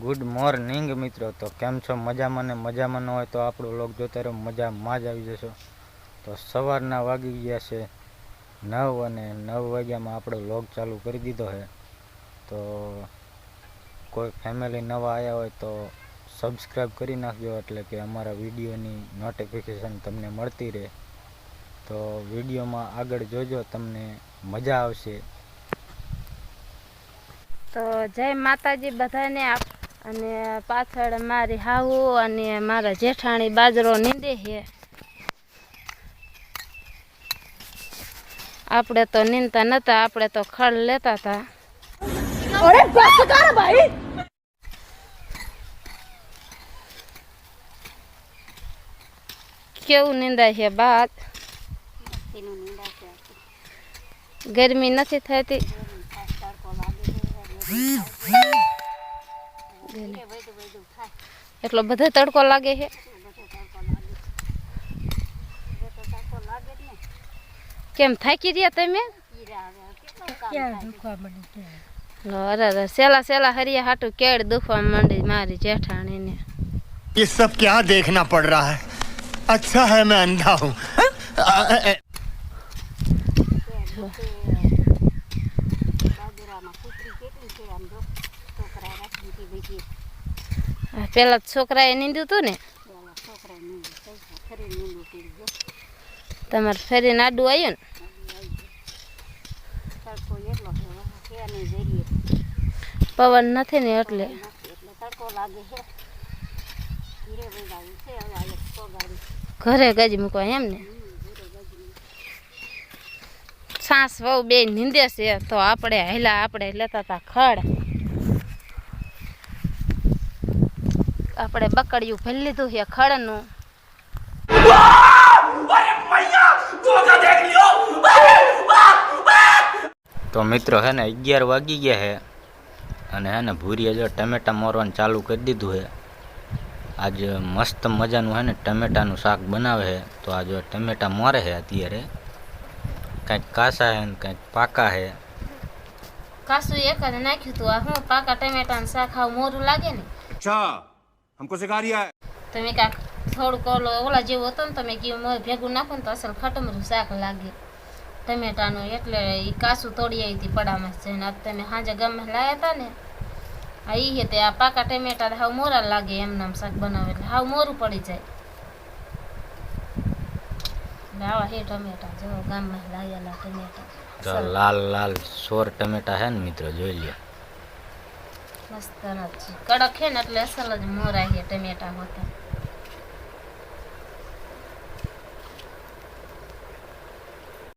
Good morning મિત્રો. તો કેમ છો? મજામાં ને મજામાં ન હોય તો આપણો લોક જોતા રહો. મજામાં જ આવી જશો. તો સવારના વાગી ગયા છે નવ અને નવ વાગ્યામાં આપણો લોગ ચાલુ કરી દીધો છે. તો કોઈ ફેમિલી નવા આવ્યા હોય તો સબસ્ક્રાઈબ કરી નાખજો, એટલે કે અમારા વિડીયોની નોટિફિકેશન તમને મળતી રહે. તો વિડીયોમાં આગળ જોજો, તમને મજા આવશે. તો જય માતાજી બધાને. આપ- અને પાછળ મારી હાવુ અને મારા જેઠાણી બાજરો નીંદે છે. આપણે તો નીંદતા નતા આપણે તો ખડ લેતા હતા. કેવું નીંદાય છે બાદ? ગરમી નથી થતી? એટલો બધો તડકો લાગે છે કેમ થાકી રહ્યા તમે લો, અરે અરે સેલા સેલા હરિયા હાટું કેળ દુખવા માંડી મારી જેઠાણીને ये सब क्या देखना पड़ रहा है अच्छा है मैं अंधा हूँ આ પેલા છોકરાએ નીંદ્યું હતું ને? તમારે ફેરીને આડું આવ્યું ને? પવન નથી ને એટલે. ઘરે ગજ મૂકવા એમ ને? સાસ વહુ બે નીંદે છે, તો આપણે હેલા આપણે લેતા હતા ખડ. આપણે બકડિયું ભરી લીધું છે ખડનું તો મિત્રો હે ને અગિયાર વાગી ગયા હે. અને હે ને ભૂરીએ જો ટમેટા મોરવાનું ચાલુ કરી દીધું છે આજે મસ્ત મજાનું હે ને ટમેટાનું શાક બનાવે હે. તો આજે ટમેટા મોરે હે અત્યારે. કંઈક કાસા હે ને કંઈક પાકા હે. કાસું એક નાખ્યું હતું આ હું પાકા ટમેટાનું શાક આવું મોરું લાગે ને? અચ્છા. हमको सिखा रिया है તમે કાંક થોડુંક ઓલો ઓલા જેવું હતું ને તમે કીધું મોય ભેગું નાખો ને તો અસલ ખટમરું શાક લાગે ટમેટાનું એટલે એ કાસું તોડી આવી હતી પડામાં છે ને આજ તમે સાંજે ગમે લાયા હતા ને આ ઈ હે તે આ પાકા ટમેટા હાવ મોરા લાગે એમને આમ શાક બનાવે એટલે હાવ મોરું પડી જાય એટલે આવા હે ટમેટા જો ગામમાં લાયેલા ટમેટા તો લાલ લાલ સોર ટમેટા છે ને મિત્રો જોઈ લ્યો મસ્ત નથી. કડક છે ને એટલે અસલ જ મોરા છે ટમેટા હોતા.